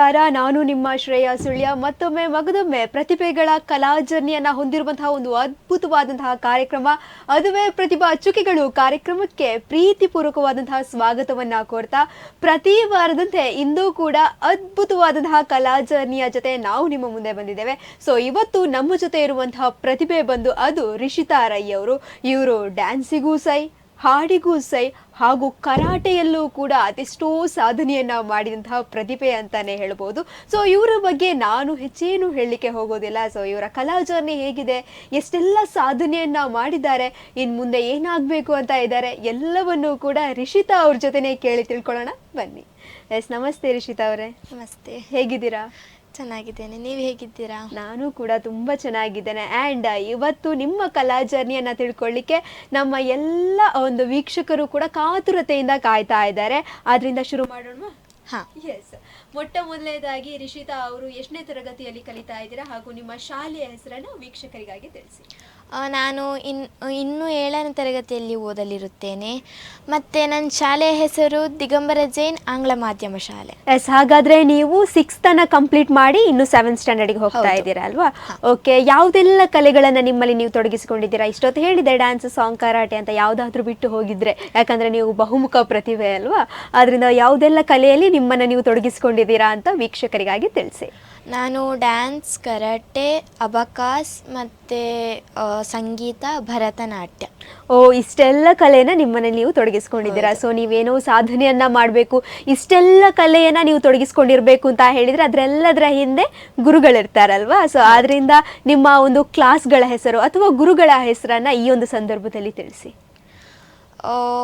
ನಮಸ್ಕಾರ. ನಾನು ನಿಮ್ಮ ಶ್ರೇಯ ಸುಳ್ಯ. ಮತ್ತೊಮ್ಮೆ ಮಗದೊಮ್ಮೆ ಪ್ರತಿಭೆಗಳ ಕಲಾ ಜರ್ನಿಯನ್ನ ಹೊಂದಿರುವಂತಹ ಒಂದು ಅದ್ಭುತವಾದಂತಹ ಕಾರ್ಯಕ್ರಮ. ಅದುವೇ ಪ್ರತಿಭಾ ಚುಕಿಗಳು ಕಾರ್ಯಕ್ರಮಕ್ಕೆ ಪ್ರೀತಿಪೂರ್ವಕವಾದಂತಹ ಸ್ವಾಗತವನ್ನ ಕೋರ್ತಾ, ಪ್ರತಿ ವಾರದಂತೆ ಇಂದು ಕೂಡ ಅದ್ಭುತವಾದಂತಹ ಕಲಾ ಜರ್ನಿಯ ಜೊತೆ ನಾವು ನಿಮ್ಮ ಮುಂದೆ ಬಂದಿದ್ದೇವೆ. ಸೊ ಇವತ್ತು ನಮ್ಮ ಜೊತೆ ಇರುವಂತಹ ಪ್ರತಿಭೆ ಬಂದು ಅದು ರಿಷಿತಾ ರೈ ಅವರು. ಇವರು ಡ್ಯಾನ್ಸಿಗೂ ಸೈ ಹಾಡಿಗೂ ಸೈ ಹಾಗೂ ಕರಾಟೆಯಲ್ಲೂ ಕೂಡ ಅದೆಷ್ಟೋ ಸಾಧನೆಯನ್ನು ಮಾಡಿದಂತಹ ಪ್ರತಿಭೆ ಅಂತಾನೆ ಹೇಳ್ಬೋದು. ಸೊ ಇವರ ಬಗ್ಗೆ ನಾನು ಹೆಚ್ಚೇನು ಹೇಳಲಿಕ್ಕೆ ಹೋಗೋದಿಲ್ಲ. ಸೊ ಇವರ ಕಲಾ ಜರ್ನಿ ಹೇಗಿದೆ? ಎಷ್ಟೆಲ್ಲ ಸಾಧನೆಯನ್ನ ಮಾಡಿದ್ದಾರೆ? ಇನ್ನು ಮುಂದೆ ಏನಾಗಬೇಕು ಅಂತ ಇದ್ದಾರೆ? ಎಲ್ಲವನ್ನೂ ಕೂಡ ರಿಷಿತಾ ಅವ್ರ ಜೊತೆನೆ ಕೇಳಿ ತಿಳ್ಕೊಳ್ಳೋಣ. ಬನ್ನಿ. ಎಸ್ ನಮಸ್ತೆ ರಿಷಿತಾ ಅವರೇ. ನಮಸ್ತೆ. ಹೇಗಿದ್ದೀರಾ? ಚೆನ್ನಾಗಿದ್ದೇನೆ. ನೀವು ಹೇಗಿದ್ದೀರಾ? ನಾನು ಕೂಡ ತುಂಬ ಚೆನ್ನಾಗಿದ್ದೇನೆ. ಆ್ಯಂಡ್ ಇವತ್ತು ನಿಮ್ಮ ಕಲಾ ಜರ್ನಿಯನ್ನು ತಿಳ್ಕೊಳ್ಳಿಕ್ಕೆ ನಮ್ಮ ಎಲ್ಲ ಒಂದು ವೀಕ್ಷಕರು ಕೂಡ ಕಾತುರತೆಯಿಂದ ಕಾಯ್ತಾ ಇದ್ದಾರೆ. ಆದ್ರಿಂದ ಶುರು ಮಾಡೋಣ ಹಾಂ. ಎಸ್ ಮೊಟ್ಟ ಮೊದಲನೇದಾಗಿ ರಿಷಿತಾ ಅವರು ಎಷ್ಟನೇ ತರಗತಿಯಲ್ಲಿ ಕಲಿತಾ ಇದ್ದೀರಾ ಹಾಗೂ ನಿಮ್ಮ ಶಾಲೆಯ ಹೆಸರನ್ನು ವೀಕ್ಷಕರಿಗಾಗಿ ತಿಳಿಸಿ. ನಾನು ಇನ್ ಇನ್ನೂ ಏಳನೇ ತರಗತಿಯಲ್ಲಿ ಓದಲಿರುತ್ತೇನೆ. ಮತ್ತು ನನ್ನ ಶಾಲೆಯ ಹೆಸರು ದಿಗಂಬರ ಜೈನ್ ಆಂಗ್ಲ ಮಾಧ್ಯಮ ಶಾಲೆ. ಎಸ್ ಹಾಗಾದರೆ ನೀವು ಸಿಕ್ಸ್ತ್ ಅನ್ನು ಕಂಪ್ಲೀಟ್ ಮಾಡಿ ಇನ್ನು ಸೆವೆಂತ್ ಸ್ಟ್ಯಾಂಡರ್ಡ್ಗೆ ಹೋಗ್ತಾ. ಇದ್ದೀರಾ ಅಲ್ವಾ? ಓಕೆ ಯಾವುದೆಲ್ಲ ಕಲೆಗಳನ್ನು ನಿಮ್ಮಲ್ಲಿ ನೀವು ತೊಡಗಿಸಿಕೊಂಡಿದ್ದೀರಾ? ಇಷ್ಟೊತ್ತು ಹೇಳಿದೆ ಡ್ಯಾನ್ಸ್ ಸಾಂಗ್ ಕರಾಟೆ ಅಂತ ಯಾವುದಾದ್ರೂ ಬಿಟ್ಟು ಹೋಗಿದ್ರೆ ಯಾಕಂದರೆ ನೀವು ಬಹುಮುಖ ಪ್ರತಿಭೆ ಅಲ್ವಾ? ಅದರಿಂದ ಯಾವುದೆಲ್ಲ ಕಲೆಯಲ್ಲಿ ನಿಮ್ಮನ್ನು ನೀವು ತೊಡಗಿಸಿಕೊಂಡಿದ್ದೀರಾ ಅಂತ ವೀಕ್ಷಕರಿಗಾಗಿ ತಿಳಿಸಿ. ನಾನು ಡ್ಯಾನ್ಸ್ ಕರಾಟೆ ಅಬಕಾಸ್ ಮತ್ತು ಸಂಗೀತ ಭರತನಾಟ್ಯ. ಓ ಇಷ್ಟೆಲ್ಲ ಕಲೆನ ನಿಮ್ಮನ್ನು ನೀವು ತೊಡಗಿಸ್ಕೊಂಡಿದ್ದೀರಾ? ಸೊ ನೀವೇನೋ ಸಾಧನೆಯನ್ನ ಮಾಡಬೇಕು ಇಷ್ಟೆಲ್ಲ ಕಲೆಯನ್ನ ನೀವು ತೊಡಗಿಸ್ಕೊಂಡಿರಬೇಕು ಅಂತ ಹೇಳಿದ್ರೆ ಅದರೆಲ್ಲದರ ಹಿಂದೆ ಗುರುಗಳಿರ್ತಾರಲ್ವಾ? ಸೊ ಆದ್ದರಿಂದ ನಿಮ್ಮ ಒಂದು ಕ್ಲಾಸ್ಗಳ ಹೆಸರು ಅಥವಾ ಗುರುಗಳ ಹೆಸರನ್ನ ಈ ಒಂದು ಸಂದರ್ಭದಲ್ಲಿ ತಿಳಿಸಿ.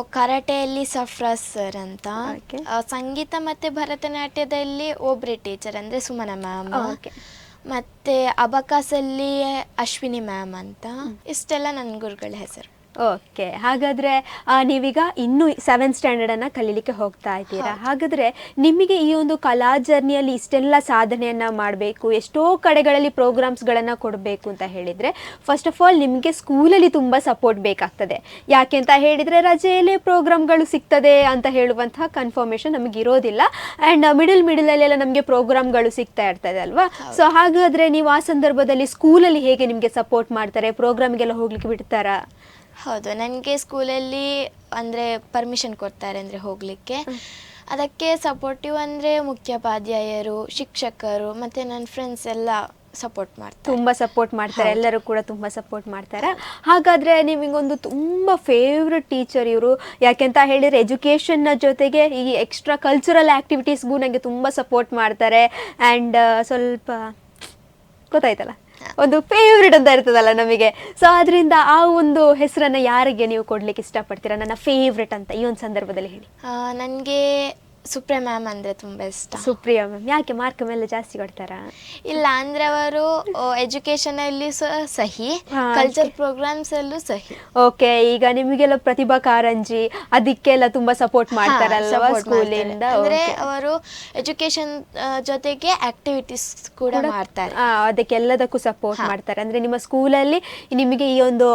ಕರಾಟೆಯಲ್ಲಿ ಸಫ್ರಾಸ್ ಸರ್ ಅಂತ. ಆ, ಸಂಗೀತ ಮತ್ತೆ ಭರತನಾಟ್ಯದಲ್ಲಿ ಒಬ್ರೆ ಟೀಚರ್ ಅಂದ್ರೆ ಸುಮನ ಮ್ಯಾಮ್ ಮತ್ತೆ ಮತ್ತು ಅಬಕಾಸಲ್ಲಿ ಅಶ್ವಿನಿ ಮ್ಯಾಮ್ ಅಂತ. ಇಷ್ಟೆಲ್ಲ ನನ್ನ ಗುರುಗಳ ಹೆಸರು. ಓಕೆ ಹಾಗಾದ್ರೆ ನೀವೀಗ ಇನ್ನೂ ಸೆವೆಂತ್ ಸ್ಟ್ಯಾಂಡರ್ಡ್ ಅನ್ನ ಕಲೀಲಿಕ್ಕೆ ಹೋಗ್ತಾ ಇದ್ದೀರಾ? ಹಾಗಾದ್ರೆ ನಿಮಗೆ ಈ ಒಂದು ಕಲಾ ಜರ್ನಿಯಲ್ಲಿ ಇಷ್ಟೆಲ್ಲ ಸಾಧನೆಯನ್ನ ಮಾಡಬೇಕು ಎಷ್ಟೋ ಕಡೆಗಳಲ್ಲಿ ಪ್ರೋಗ್ರಾಮ್ಸ್ಗಳನ್ನ ಕೊಡಬೇಕು ಅಂತ ಹೇಳಿದ್ರೆ ಫಸ್ಟ್ ಆಫ್ ಆಲ್ ನಿಮಗೆ ಸ್ಕೂಲಲ್ಲಿ ತುಂಬ ಸಪೋರ್ಟ್ ಬೇಕಾಗ್ತದೆ. ಯಾಕೆ ಅಂತ ಹೇಳಿದ್ರೆ ರಜೆಯಲ್ಲಿ ಪ್ರೋಗ್ರಾಮ್ಗಳು ಸಿಗ್ತದೆ ಅಂತ ಹೇಳುವಂತಹ ಕನ್ಫರ್ಮೇಷನ್ ನಮಗೆ ಇರೋದಿಲ್ಲ. ಆ್ಯಂಡ್ ಮಿಡಲ್ ಮಿಡಲಲ್ಲೆಲ್ಲ ನಮಗೆ ಪ್ರೋಗ್ರಾಮ್ಗಳು ಸಿಗ್ತಾ ಇರ್ತದೆ ಅಲ್ವಾ? ಸೊ ಹಾಗಾದ್ರೆ ನೀವು ಆ ಸಂದರ್ಭದಲ್ಲಿ ಸ್ಕೂಲಲ್ಲಿ ಹೇಗೆ ನಿಮಗೆ ಸಪೋರ್ಟ್ ಮಾಡ್ತಾರೆ? ಪ್ರೋಗ್ರಾಮ್ಗೆಲ್ಲ ಹೋಗ್ಲಿಕ್ಕೆ ಬಿಡ್ತಾರಾ? ಹೌದು ನನಗೆ ಸ್ಕೂಲಲ್ಲಿ ಅಂದರೆ ಪರ್ಮಿಷನ್ ಕೊಡ್ತಾರೆ ಅಂದರೆ ಹೋಗಲಿಕ್ಕೆ. ಅದಕ್ಕೆ ಸಪೋರ್ಟಿವ್ ಅಂದರೆ ಮುಖ್ಯೋಪಾಧ್ಯಾಯರು ಶಿಕ್ಷಕರು ಮತ್ತು ನನ್ನ ಫ್ರೆಂಡ್ಸ್ ಎಲ್ಲ ಸಪೋರ್ಟ್ ಮಾಡ್ತಾರೆ. ತುಂಬ ಸಪೋರ್ಟ್ ಮಾಡ್ತಾರೆ ಎಲ್ಲರೂ ಕೂಡ ತುಂಬ ಸಪೋರ್ಟ್ ಮಾಡ್ತಾರೆ. ಹಾಗಾದರೆ ನಿಮಗೊಂದು ತುಂಬ ಫೇವ್ರೆಟ್ ಟೀಚರ್ ಇವರು. ಯಾಕೆಂತ ಹೇಳಿದರೆ ಎಜುಕೇಷನ್ನ ಜೊತೆಗೆ ಈ ಎಕ್ಸ್ಟ್ರಾ ಕಲ್ಚರಲ್ ಆ್ಯಕ್ಟಿವಿಟೀಸ್ಗೂ ನನಗೆ ತುಂಬ ಸಪೋರ್ಟ್ ಮಾಡ್ತಾರೆ. ಆ್ಯಂಡ್ ಸ್ವಲ್ಪ ಗೊತ್ತಾಯ್ತಲ್ಲ? ಒಂದು ಫೇವ್ರೆಟ್ ಅಂತ ಇರ್ತದಲ್ಲ ನಮಗೆ. ಸೊ ಅದರಿಂದ ಆ ಒಂದು ಹೆಸರನ್ನ ಯಾರಿಗೆ ನೀವು ಕೊಡ್ಲಿಕ್ಕೆ ಇಷ್ಟಪಡ್ತೀರಾ? ನನ್ನ ಫೇವ್ರೆಟ್ ಅಂತ, ಈ ಒಂದು ಸಂದರ್ಭದಲ್ಲಿ ಹೇಳಿ. ನನಗೆ ಸುಪ್ರಿಯ ಮ್ಯಾಮ್ ಅಂದರೆ ತುಂಬ ಇಷ್ಟ. ಸುಪ್ರಿಯಾ ಮ್ಯಾಮ್ ಯಾಕೆ ಮಾರ್ಕ್ ಮೇಲೆ ಜಾಸ್ತಿ ಕೊಡ್ತಾರಾ? ಇಲ್ಲ ಅಂದ್ರೆ ಅವರು ಎಜುಕೇಶನ್ ಸಹ ಸಹಿ ಕಲ್ಚರ್ ಪ್ರೋಗ್ರಾಮ್ಸ್ ಅಲ್ಲೂ ಸಹಿ. ಓಕೆ ಈಗ ನಿಮಗೆಲ್ಲ ಪ್ರತಿಭಾ ಕಾರಂಜಿ ಅದಕ್ಕೆಲ್ಲ ತುಂಬಾ ಸಪೋರ್ಟ್ ಮಾಡ್ತಾರಲ್ಲ ಸ್ಕೂಲ್ ಸ್ಕೂಲಿಂದ ಮಾಡ್ತಾರೆ. ಅಂದ್ರೆ ಅವರು ಎಜುಕೇಶನ್ ಜೊತೆಗೆ ಆಕ್ಟಿವಿಟೀಸ್ ಕೂಡ ಮಾಡ್ತಾರೆ. ಅದಕ್ಕೆಲ್ಲದಕ್ಕೂ ಸಪೋರ್ಟ್ ಮಾಡ್ತಾರೆ. ಅಂದ್ರೆ ನಿಮ್ಮ ಸ್ಕೂಲಲ್ಲಿ ನಿಮಗೆ ಈ ಒಂದು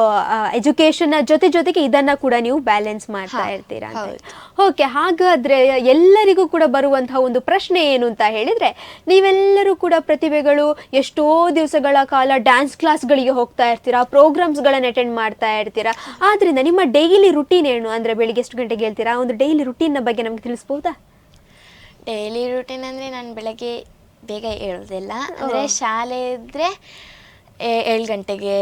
ಎಜುಕೇಶನ್ ಜೊತೆ ಜೊತೆಗೆ ಇದನ್ನ ಕೂಡ ನೀವು ಬ್ಯಾಲೆನ್ಸ್ ಮಾಡ್ತಾ ಹಾ, ಇರ್ತೀರಾ ಹೌದು. ಓಕೆ ಹಾಗಾದ್ರೆ ಎಲ್ಲರಿಗೂ ಕೂಡ ಬರುವಂತಹ ಒಂದು ಪ್ರಶ್ನೆ ಏನು ಅಂತ ಹೇಳಿದ್ರೆ ನೀವೆಲ್ಲರೂ ಕೂಡ ಪ್ರತಿಭೆಗಳು ಎಷ್ಟೋ ದಿವಸಗಳ ಕಾಲ ಡ್ಯಾನ್ಸ್ ಕ್ಲಾಸ್ಗಳಿಗೆ ಹೋಗ್ತಾ ಇರ್ತೀರಾ ಪ್ರೋಗ್ರಾಮ್ಸ್ಗಳನ್ನು ಅಟೆಂಡ್ ಮಾಡ್ತಾ ಇರ್ತೀರಾ ಆದ್ರಿಂದ ನಿಮ್ಮ ಡೈಲಿ ರುಟೀನ್ ಏನು? ಅಂದ್ರೆ ಬೆಳಿಗ್ಗೆ ಎಷ್ಟು ಗಂಟೆಗೆ ಹೇಳ್ತೀರಾ? ಒಂದು ಡೈಲಿ ರುಟೀನ್ ಬಗ್ಗೆ ನಮ್ಗೆ ತಿಳಿಸ್ಬೋದಾ? ಡೈಲಿ ರೂಟೀನ್ ಅಂದ್ರೆ ನಾನು ಬೆಳಗ್ಗೆ ಬೇಗ ಏಳೋದಿಲ್ಲ ಅಂದ್ರೆ ಶಾಲೆ ಇದ್ರೆ ಏಳು ಗಂಟೆಗೆ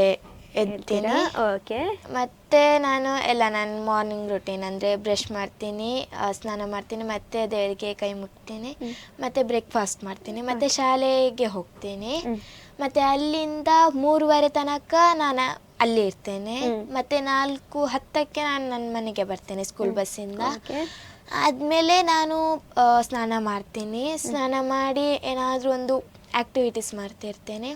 ಎದ್ತೀನಿ. ಓಕೆ. ಮತ್ತೆ ನಾನು ಎಲ್ಲ ನನ್ನ ಮಾರ್ನಿಂಗ್ ರೂಟೀನ್ ಅಂದರೆ ಬ್ರಷ್ ಮಾಡ್ತೀನಿ ಆ, ಸ್ನಾನ ಮಾಡ್ತೀನಿ ಮತ್ತೆ ದೇವರಿಗೆ ಕೈ ಮುಟ್ತೀನಿ ಮತ್ತೆ ಬ್ರೇಕ್ಫಾಸ್ಟ್ ಮಾಡ್ತೀನಿ ಮತ್ತೆ ಶಾಲೆಗೆ ಹೋಗ್ತೀನಿ ಮತ್ತೆ ಅಲ್ಲಿಂದ ಮೂರುವರೆ ತನಕ ನಾನು ಅಲ್ಲಿ ಇರ್ತೇನೆ ಮತ್ತೆ ನಾಲ್ಕು ಹತ್ತಕ್ಕೆ ನಾನು ನನ್ನ ಮನೆಗೆ ಬರ್ತೇನೆ ಸ್ಕೂಲ್ ಬಸ್ಸಿಂದ. ಓಕೆ. ಆದಮೇಲೆ ನಾನು ಆ, ಸ್ನಾನ ಮಾಡ್ತೀನಿ. ಸ್ನಾನ ಮಾಡಿ ಏನಾದರೂ ಒಂದು ಆಕ್ಟಿವಿಟೀಸ್ ಮಾಡ್ತಿರ್ತೇನೆ.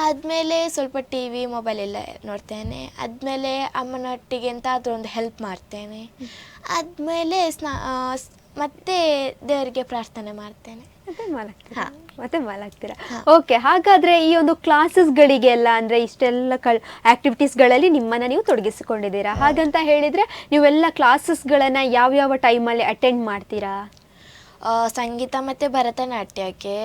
ಆದಮೇಲೆ ಸ್ವಲ್ಪ ಟಿ ವಿ ಮೊಬೈಲ್ ಎಲ್ಲ ನೋಡ್ತೇನೆ. ಆದಮೇಲೆ ಅಮ್ಮನೊಟ್ಟಿಗೆ ಎಂತಾದರೂ ಒಂದು ಹೆಲ್ಪ್ ಮಾಡ್ತೇನೆ. ಆದಮೇಲೆ ಸ್ನಾ ಮತ್ತೆ ದೇವರಿಗೆ ಪ್ರಾರ್ಥನೆ ಮಾಡ್ತೇನೆ. ಮತ್ತೆ ಮಲಗ್ತೀರಾ? ಮತ್ತೆ ಮಲಗ್ತೀರಾ? ಓಕೆ ಹಾಗಾದ್ರೆ ಈ ಒಂದು ಕ್ಲಾಸಸ್ಗಳಿಗೆಲ್ಲ ಅಂದ್ರೆ ಇಷ್ಟೆಲ್ಲ ಕಳ್ ಆಕ್ಟಿವಿಟೀಸ್ಗಳಲ್ಲಿ ನಿಮ್ಮನ್ನ ನೀವು ತೊಡಗಿಸಿಕೊಂಡಿದ್ದೀರಾ? ಹಾಗಂತ ಹೇಳಿದ್ರೆ ನೀವೆಲ್ಲ ಕ್ಲಾಸಸ್ಗಳನ್ನ ಯಾವ ಯಾವ ಟೈಮಲ್ಲಿ ಅಟೆಂಡ್ ಮಾಡ್ತೀರಾ? ಸಂಗೀತ ಮತ್ತು ಭರತನಾಟ್ಯಕ್ಕೆ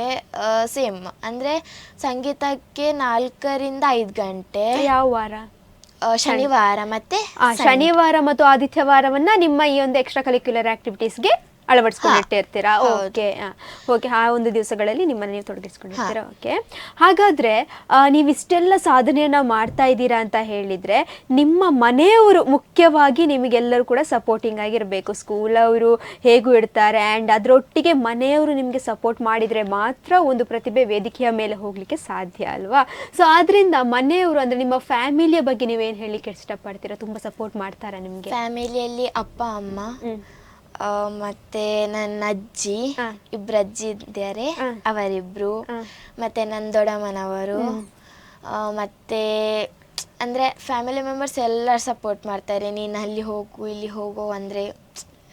ಸೇಮ್ ಅಂದರೆ ಸಂಗೀತಕ್ಕೆ ನಾಲ್ಕರಿಂದ ಐದು ಗಂಟೆ ಯಾವ ವಾರ? ಶನಿವಾರ ಮತ್ತೆ ಶನಿವಾರ ಮತ್ತು ಆದಿತ್ಯವಾರವನ್ನ ನಿಮ್ಮ ಈ ಒಂದು ಎಕ್ಸ್ಟ್ರಾ ಕರಿಕ್ಯುಲರ್ ಆಕ್ಟಿವಿಟೀಸ್ಗೆ ಅಳವಡಿಸ್ಕೊಂಡಿರ್ತೀರಾ ಇರ್ತೀರಾ? Okay okay. ಆ ಒಂದು ದಿವಸಗಳಲ್ಲಿ ನಿಮ್ಮನ್ನ ನೀವು ತೊಡಗಿಸ್ಕೊಂಡಿರ್ತೀರಾ? ಓಕೆ. ಹಾಗಾದ್ರೆ ನೀವು ಇಷ್ಟೆಲ್ಲ ಸಾಧನೆಯನ್ನ ಮಾಡ್ತಾ ಇದ್ದೀರಾ ಅಂತ ಹೇಳಿದ್ರೆ ನಿಮ್ಮ ಮನೆಯವರು ಮುಖ್ಯವಾಗಿ ನಿಮಗೆಲ್ಲರೂ ಕೂಡ ಸಪೋರ್ಟಿಂಗ್ ಆಗಿರಬೇಕು. ಸ್ಕೂಲ್ ಅವರು ಹೇಗೂ ಇಡ್ತಾರೆ ಆ್ಯಂಡ್ ಅದರೊಟ್ಟಿಗೆ ಮನೆಯವರು ನಿಮಗೆ ಸಪೋರ್ಟ್ ಮಾಡಿದರೆ ಮಾತ್ರ ಒಂದು ಪ್ರತಿಭೆ ವೇದಿಕೆಯ ಮೇಲೆ ಹೋಗಲಿಕ್ಕೆ ಸಾಧ್ಯ ಅಲ್ವಾ? ಸೊ ಆದ್ರಿಂದ ಮನೆಯವರು ಅಂದರೆ ನಿಮ್ಮ ಫ್ಯಾಮಿಲಿಯ ಬಗ್ಗೆ ನೀವೇನು ಹೇಳಲಿಕ್ಕೆ ಇಷ್ಟಪಡ್ತೀರಾ? ತುಂಬ ಸಪೋರ್ಟ್ ಮಾಡ್ತಾರಾ ನಿಮಗೆ? ಫ್ಯಾಮಿಲಿಯಲ್ಲಿ ಅಪ್ಪ ಅಮ್ಮ ಮತ್ತೆ ನನ್ನ ಅಜ್ಜಿ. ಇಬ್ರು ಅಜ್ಜಿ ಇದ್ದಾರೆ. ಅವರಿಬ್ರು. ಮತ್ತೆ ನನ್ನ ದೊಡ್ಡಮ್ಮನವರು. ಮತ್ತೆ ಅಂದ್ರೆ ಫ್ಯಾಮಿಲಿ ಮೆಂಬರ್ಸ್ ಎಲ್ಲರೂ ಸಪೋರ್ಟ್ ಮಾಡ್ತಾರೆ ನೀನು ಅಲ್ಲಿ ಹೋಗು ಇಲ್ಲಿ ಹೋಗು ಅಂದ್ರೆ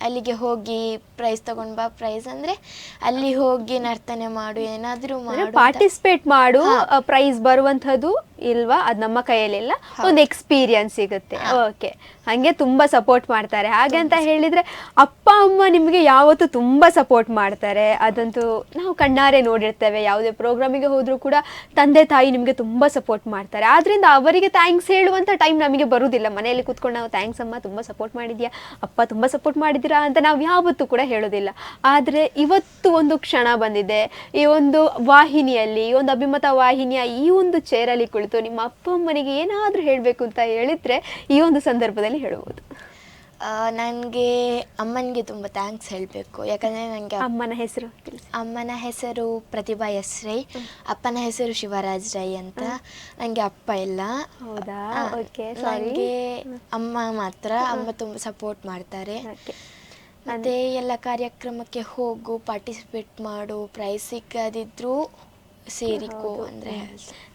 ಅಲ್ಲಿಗೆ ಹೋಗಿ ಪ್ರೈಸ್ ತಗೊಂಡ್ ಬಾ ಪ್ರೈಸ್ ಅಂದ್ರೆ ಅಲ್ಲಿ ಹೋಗಿ ನರ್ತನೆ ಮಾಡು ಏನಾದ್ರೂ ಮಾಡು ಪಾರ್ಟಿಸಿಪೇಟ್ ಮಾಡು ಪ್ರೈಸ್ ಬರುವಂಥದ್ದು ಇಲ್ವಾ? ಅದು ನಮ್ಮ ಕೈಯಲ್ಲಿಲ್ಲ. ಒಂದು ಎಕ್ಸ್ಪೀರಿಯನ್ಸ್ ಸಿಗುತ್ತೆ. ಓಕೆ ಹಂಗೆ ತುಂಬಾ ಸಪೋರ್ಟ್ ಮಾಡ್ತಾರೆ. ಹಾಗೆ ಅಂತ ಹೇಳಿದ್ರೆ ಅಪ್ಪ ಅಮ್ಮ ನಿಮಗೆ ಯಾವತ್ತು ತುಂಬಾ ಸಪೋರ್ಟ್ ಮಾಡ್ತಾರೆ. ಅದಂತೂ ನಾವು ಕಣ್ಣಾರೆ ನೋಡಿರ್ತೇವೆ. ಯಾವುದೇ ಪ್ರೋಗ್ರಾಮಿಗೆ ಹೋದ್ರೂ ಕೂಡ ತಂದೆ ತಾಯಿ ನಿಮಗೆ ತುಂಬಾ ಸಪೋರ್ಟ್ ಮಾಡ್ತಾರೆ. ಆದ್ರಿಂದ ಅವರಿಗೆ ಥ್ಯಾಂಕ್ಸ್ ಹೇಳುವಂತ ಟೈಮ್ ನಮಗೆ ಬರುವುದಿಲ್ಲ ಮನೆಯಲ್ಲಿ ಕೂತ್ಕೊಂಡು ನಾವು ಥ್ಯಾಂಕ್ಸ್ ಅಮ್ಮ ತುಂಬಾ ಸಪೋರ್ಟ್ ಮಾಡಿದ್ಯಾ? ಅಪ್ಪ ತುಂಬಾ ಸಪೋರ್ಟ್ ಮಾಡಿದಿರಾ ಅಂತ ನಾವು ಯಾವತ್ತೂ ಕೂಡ ಹೇಳೋದಿಲ್ಲ. ಆದರೆ ಇವತ್ತು ಒಂದು ಕ್ಷಣ ಬಂದಿದೆ. ಈ ಒಂದು ವಾಹಿನಿಯಲ್ಲಿ ಈ ಒಂದು ಅಭಿಮತ ವಾಹಿನಿಯ ಈ ಒಂದು ಚೇರಲ್ಲಿ ಕುಳಿತು ನಿಮ್ಮ ಅಪ್ಪ ಅಮ್ಮನಿಗೆ ಏನಾದರೂ ಹೇಳಬೇಕು ಅಂತ ಹೇಳಿದ್ರೆ ಈ ಒಂದು ಸಂದರ್ಭದಲ್ಲಿ ಹೇಳ್ಬೋದು ನನಗೆ ಅಮ್ಮನಿಗೆ ತುಂಬಾ ಥ್ಯಾಂಕ್ಸ್ ಹೇಳಬೇಕು. ಯಾಕಂದ್ರೆ ನನಗೆ ಅಮ್ಮನ ಹೆಸರು ಅಮ್ಮನ ಹೆಸರು ಪ್ರತಿಭಾ ಎಸ್ ರೈ ಅಪ್ಪನ ಹೆಸರು ಶಿವರಾಜ್ ರೈ ಅಂತ. ನನಗೆ ಅಪ್ಪ ಇಲ್ಲ. ನನಗೆ ಅಮ್ಮ ಮಾತ್ರ. ಅಮ್ಮ ತುಂಬ ಸಪೋರ್ಟ್ ಮಾಡ್ತಾರೆ. ಮತ್ತೆ ಎಲ್ಲ ಕಾರ್ಯಕ್ರಮಕ್ಕೆ ಹೋಗು ಪಾರ್ಟಿಸಿಪೇಟ್ ಮಾಡು ಪ್ರೈಸ್ ಸಿಕ್ಕದಿದ್ರು ಸೇರಿಕೋ ಅಂದ್ರೆ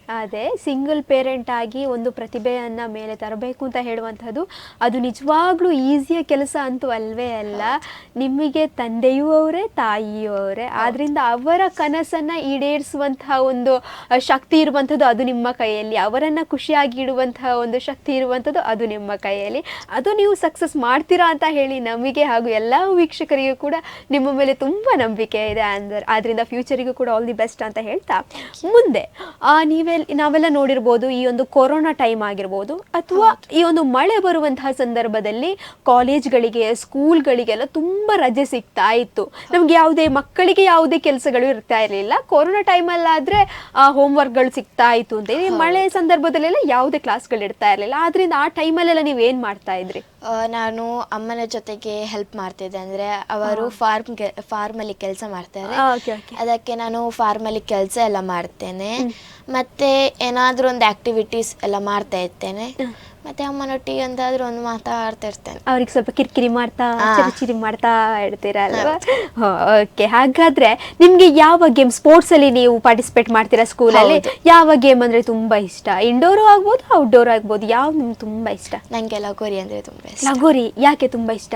ಅದೇ ಸಿಂಗಲ್ ಪೇರೆಂಟ್ ಆಗಿ ಒಂದು ಪ್ರತಿಭೆಯನ್ನ ಮೇಲೆ ತರಬೇಕು ಅಂತ ಹೇಳುವಂತದ್ದು ಅದು ನಿಜವಾಗ್ಲೂ ಈಸಿಯ ಕೆಲಸ ಅಂತೂ ಅಲ್ವೇ ಅಲ್ಲ. ನಿಮಗೆ ತಂದೆಯೂ ಅವರೇ ತಾಯಿಯೂ ಅವರೇ. ಆದ್ರಿಂದ ಅವರ ಕನಸನ್ನ ಈಡೇರಿಸುವಂತಹ ಒಂದು ಶಕ್ತಿ ಇರುವಂಥದ್ದು ಅದು ನಿಮ್ಮ ಕೈಯಲ್ಲಿ. ಅವರನ್ನ ಖುಷಿಯಾಗಿ ಇಡುವಂತಹ ಒಂದು ಶಕ್ತಿ ಇರುವಂಥದ್ದು ಅದು ನಿಮ್ಮ ಕೈಯಲ್ಲಿ. ಅದು ನೀವು ಸಕ್ಸಸ್ ಮಾಡ್ತೀರಾ ಅಂತ ಹೇಳಿ ನಮಗೆ ಹಾಗೂ ಎಲ್ಲ ವೀಕ್ಷಕರಿಗೂ ಕೂಡ ನಿಮ್ಮ ಮೇಲೆ ತುಂಬಾ ನಂಬಿಕೆ ಇದೆ ಅಂದ್ರೆ ಆದ್ರಿಂದ ಫ್ಯೂಚರಿಗೂ ಕೂಡ ಆಲ್ ದಿ ಬೆಸ್ಟ್ ಅಂತ ಹೇಳ್ತಾ ಮುಂದೆ ಆ, ನೀವೆಲ್ಲ ನಾವೆಲ್ಲ ನೋಡಿರ್ಬೋದು ಈ ಒಂದು ಕೊರೋನಾ ಟೈಮ್ ಆಗಿರ್ಬೋದು ಅಥವಾ ಈ ಒಂದು ಮಳೆ ಬರುವಂತಹ ಸಂದರ್ಭದಲ್ಲಿ ಕಾಲೇಜ್ಗಳಿಗೆ ಸ್ಕೂಲ್ಗಳಿಗೆಲ್ಲ ತುಂಬಾ ರಜೆ ಸಿಗ್ತಾ ಇತ್ತು. ನಮ್ಗೆ ಯಾವುದೇ ಮಕ್ಕಳಿಗೆ ಯಾವುದೇ ಕೆಲಸಗಳು ಇರ್ತಾ ಇರಲಿಲ್ಲ. ಕೊರೋನಾ ಟೈಮಲ್ಲಾದ್ರೆ ಹೋಮ್ವರ್ಕ್ಗಳು ಸಿಗ್ತಾ ಇತ್ತು ಅಂತ. ಮಳೆ ಸಂದರ್ಭದಲ್ಲೆಲ್ಲ ಯಾವುದೇ ಕ್ಲಾಸ್ಗಳು ಇರ್ತಾ ಇರಲಿಲ್ಲ. ಆದ್ರಿಂದ ಆ ಟೈಮಲ್ಲೆಲ್ಲ ನೀವು ಏನ್ ಮಾಡ್ತಾ ಇದ್ರಿ? ನಾನು ಅಮ್ಮನ ಜೊತೆಗೆ ಹೆಲ್ಪ್ ಮಾಡ್ತಿದ್ದೆ. ಅಂದ್ರೆ ಅವರು ಫಾರ್ಮ್ ಫಾರ್ಮಲ್ಲಿ ಕೆಲಸ ಮಾಡ್ತಾರೆ. ಅದಕ್ಕೆ ನಾನು ಫಾರ್ಮಲ್ಲಿ ಕೆಲಸ ಎಲ್ಲ ಮಾಡ್ತೇನೆ. ಮತ್ತೆ ಏನಾದ್ರೂ ಒಂದು ಆಕ್ಟಿವಿಟೀಸ್ ಎಲ್ಲ ಮಾಡ್ತಾ ಇರ್ತೇನೆ. ಮತ್ತೆ ಅಮ್ಮನೊಟ್ಟಿಗೆ ಅಂತಾದ್ರೂ ಒಂದು ಮಾತಾಡ್ತಾ ಇರ್ತೇನೆ ಅವ್ರಿಗೆ ಸ್ವಲ್ಪ ಕಿರಿಕಿರಿ ಮಾಡ್ತಾ ಚಿರಿ ಮಾಡ್ತಾ ಇರ್ತೀರ ಅಲ್ವಾ ಓಕೆ ಹಾಗಾದ್ರೆ ನಿಮ್ಗೆ ಯಾವ ಗೇಮ್ ಸ್ಪೋರ್ಟ್ಸ್ ಅಲ್ಲಿ ನೀವು ಪಾರ್ಟಿಸಿಪೇಟ್ ಮಾಡ್ತೀರಾ ಸ್ಕೂಲಲ್ಲಿ? ಅಲ್ಲಿ ಯಾವ ಗೇಮ್ ಅಂದ್ರೆ ತುಂಬಾ ಇಷ್ಟ? ಇಂಡೋರು ಆಗ್ಬೋದು ಔಟ್ಡೋರ್ ಆಗ್ಬೋದು ಯಾವ ನಿಮ್ಗೆ ತುಂಬಾ ಇಷ್ಟ? ನನಗೆ ಲಗೋರಿ ಅಂದ್ರೆ ತುಂಬಾ ಇಷ್ಟ. ಲಗೋರಿ ಯಾಕೆ ತುಂಬಾ ಇಷ್ಟ?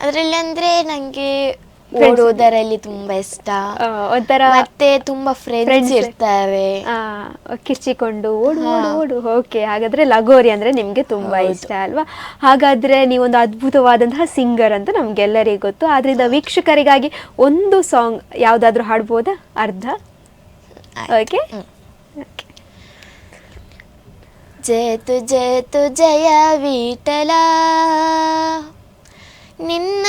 ಅದರಲ್ಲಿ ಅಂದ್ರೆ ನನಗೆ Friends ಓಡೋದರಲ್ಲಿ ತುಂಬಾ ಇಷ್ಟ. ಆ, ಒಂಥರ ಮತ್ತೆ ತುಂಬಾ ಫ್ರೆಂಡ್ಸ್ ಇರ್ತಾರೆ ಇರ್ತವೆ. ಆ, ಕಿರ್ಚಿಕೊಂಡು ಓಡು ಓಡು ಓಕೆ ಹಾಗಾದ್ರೆ ಲಗೋರಿ ಅಂದ್ರೆ ನಿಮ್ಗೆ ತುಂಬಾ ಇಷ್ಟ ಅಲ್ವಾ? ಹಾಗಾದ್ರೆ ನೀವೊಂದು ಅದ್ಭುತವಾದಂತಹ ಸಿಂಗರ್ ಅಂತ ನಮ್ಗೆಲ್ಲರಿಗೂ ಗೊತ್ತು. ಆದ್ರಿಂದ ವೀಕ್ಷಕರಿಗಾಗಿ ಒಂದು ಸಾಂಗ್ ಯಾವ್ದಾದ್ರು ಹಾಡ್ಬೋದಾ? ಅರ್ಧ. ಓಕೆ. ಜೇತು ಜೇತು ಜಯ ವಿಠಲ ನಿನ್ನ